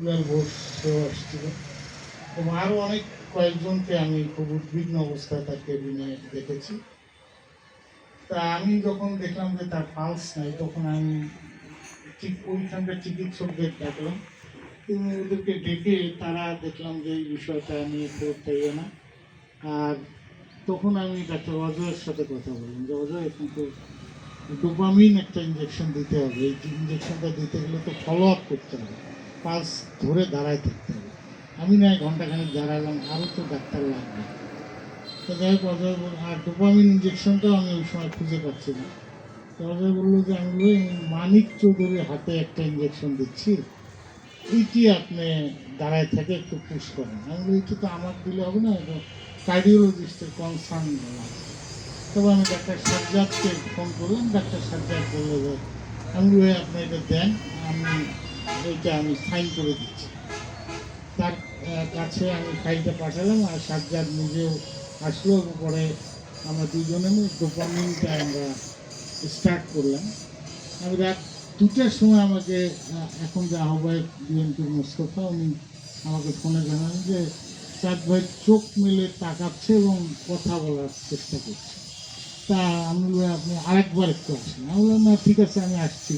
দুলাল ঘোষ আসছিল। এবং আরও অনেক কয়েকজনকে আমি খুব উদ্বিগ্ন অবস্থায় তার কেবিনে দেখেছি। তা আমি যখন দেখলাম যে তার পালস নাই, তখন আমি ঠিক ওইখানকার চিকিৎসকদের ডাকলাম। এবং ওদেরকে ডেকে তারা দেখলাম যে এই বিষয়টা নিয়ে পাইয়ে না। আর তখন আমি ডাক্তার অজয়ের সাথে কথা বললাম যে, অজয় কিন্তু ডোপামিন একটা ইঞ্জেকশন দিতে হবে। এই ইঞ্জেকশনটা দিতে গেলে তো ফলো আপ করতে হবে। পালস ধরে দাঁড়ায় থাকতে হবে। আমি নয় ঘন্টাখানেক দাঁড়ালাম আরও তো ডাক্তার লাগবে। তো যাই হোক অজয় আর ডোপামিন ইঞ্জেকশনটাও আমি ওই সময় খুঁজে পাচ্ছি না তো অজয় বলল যে আমি বলি, মানিক চৌধুরীর হাতে একটা ইঞ্জেকশন দিচ্ছি। এইটি আপনি দাঁড়ায় থাকে একটু পুশ করেন। আমি বলি এইটি তো আমার দিলে হবে না এটা কার্ডিওলজিস্টের কনসার্ন আছে তবে আমি ডাক্তার সাজ্জাদকে ফোন করলাম ডাক্তার সাজ্জাদ বলল যে আমি বলি, "ভাই, আপনি এটা দেন আমি এইটা আমি সাইন করে দিচ্ছি। তার কাছে আমি ফাইলটা পাঠালাম আর সাজ্জাদ নিজেও আসলো পরে আমরা দুজনে ডোপামিনটা আমরা স্টার্ট করলাম। আমি রাত দুটার সময় আমাকে এখন যে আহ্বায়ক বিএনপির মোস্তফা, উনি আমাকে ফোনে জানালেন যে চাঁদ ভাই চোখ মেলে তাকাচ্ছে এবং কথা বলার চেষ্টা করছে। তা আমি আপনি আরেকবার একটু আসেন। আমি বললাম, না, ঠিক আছে, আমি আসছি।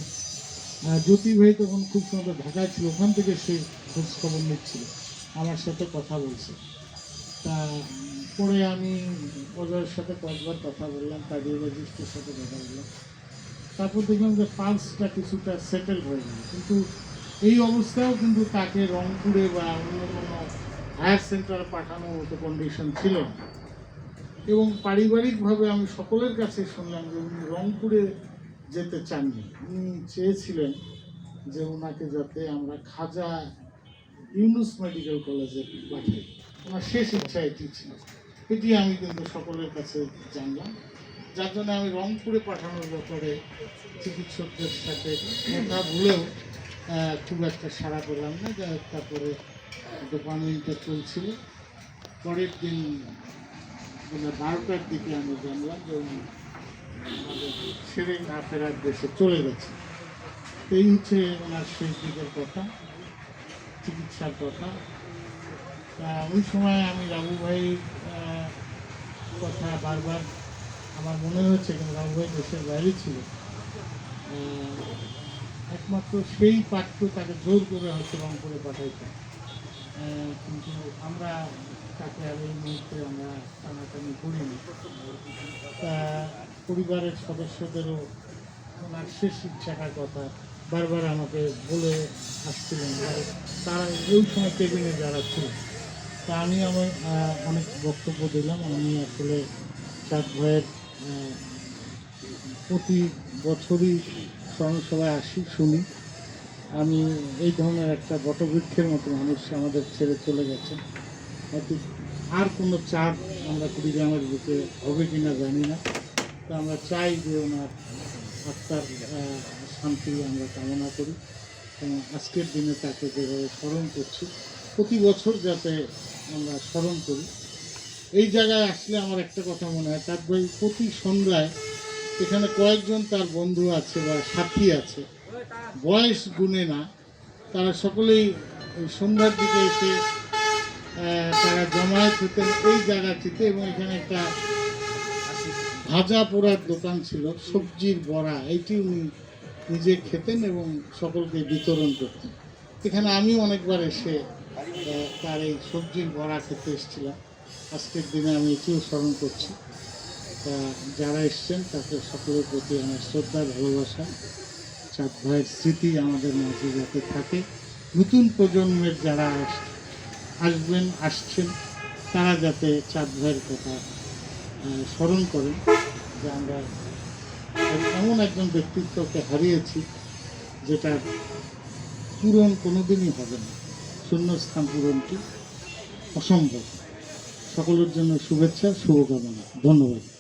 জ্যোতি ভাই তখন খুব সুন্দর ঢাকায় ছিল, ওখান থেকে সে খোঁজ খবর নিচ্ছিল, আমার সাথে কথা বলছে। তা পরে আমি অজয়ের সাথে কয়েকবার কথা বললাম তার কার্ডিওলজিস্টের সাথে কথা বললাম। তারপর দেখলাম যে পালসটা কিছুটা সেটেল হয়ে গেল কিন্তু এই অবস্থায়ও কিন্তু তাকে রংপুরে বা অন্য কোনো হায়ার সেন্টারে পাঠানোর মতো কন্ডিশন ছিল না। এবং পারিবারিকভাবে আমি সকলের কাছে শুনলাম যে উনি রংপুরে যেতে চাননি। উনি চেয়েছিলেন যে ওনাকে যাতে আমরা খাজা ইউনুস মেডিকেল কলেজে পাঠাই। ওনার শেষ ইচ্ছা এটি ছিল। এটি আমি কিন্তু সকলের কাছে জানলাম। যার জন্য আমি রংপুরে পাঠানোর ব্যাপারে চিকিৎসকদের সাথে কথা ভুলেও খুব একটা সাড়া পেলাম না। যা তারপরে ডোপামিনটা চলছিল। পরের দিন বেলা বারোটার দিকে আমি জানলাম যে উনি ছেড়ে না ফেরার দেশে চলে গেছে। এই হচ্ছে ওনার শেষ দিকের কথা চিকিৎসার কথা। ওই সময় আমি রাবু ভাই কথা বারবার আমার মনে হচ্ছে কিন্তু রাবু ভাই দেশের বাইরে ছিল। একমাত্র সেই পাঠ্য তাকে জোর করে হয়তো রংপুরে পাঠাইতাম আহ, কিন্তু আমরা তাকে আর এই মুহূর্তে আমরা টানাটানি করিনি। তা পরিবারের সদস্যদেরও ওনার শেষ ইচ্ছাটার কথা বারবার আমাকে বলে আসছিলেন তারা ওই সময় কেবিনে যারা ছিল, তা আমি আমার অনেক বক্তব্য দিলাম। আমি আসলে চাঁদ ভাইয়ের প্রতি বছরই স্মরণসভায় আসি, শুনি। আমি এই ধরনের একটা বটবৃক্ষের মতো মানুষ আমাদের ছেড়ে চলে গেছে হয়তো আর কোনো চাপ আমরা কুড়িগ্রামের বুকে হবে কি না জানি না। তো আমরা চাই যে ওনার আত্মার শান্তি আমরা কামনা করি। এবং আজকের দিনে তাকে যেভাবে স্মরণ করছি, প্রতি বছর যাতে আমরা স্মরণ করি। এই জায়গায় আসলে আমার একটা কথা মনে হয়, তার বই প্রতি সন্ধ্যায় এখানে কয়েকজন তার বন্ধু আছে বা সাথী আছে, বয়স গুণে না, তারা সকলেই সন্ধ্যার দিকে এসে তারা জমায়েত হতেন এই জায়গাটিতে এবং এখানে একটা ভাজা পোড়ার দোকান ছিল, সবজির বড়া, এইটি উনি নিজে খেতেন এবং সকলকে বিতরণ করতেন। এখানে আমি অনেকবার এসে তার এই সবজির বড়া খেতে এসেছিলাম। আজকের দিনে আমি এটিও স্মরণ করছি। তা যারা এসছেন, তাকে সকলের প্রতি আমার শ্রদ্ধা, ভালোবাসা, চাঁদ ভাইয়ের স্মৃতি আমাদের মাঝে যাতে থাকে। নতুন প্রজন্মের যারা আস- আসবেন, আসছেন, তারা যাতে চাঁদ ভাইয়ের কথা স্মরণ করেন যে আমরা এমন একজন ব্যক্তিত্বকে হারিয়েছি যেটা পূরণ কোনো দিনই হবে না। শূন্যস্থান পূরণটি অসম্ভব। সকলের জন্য শুভেচ্ছা, শুভকামনা। ধন্যবাদ।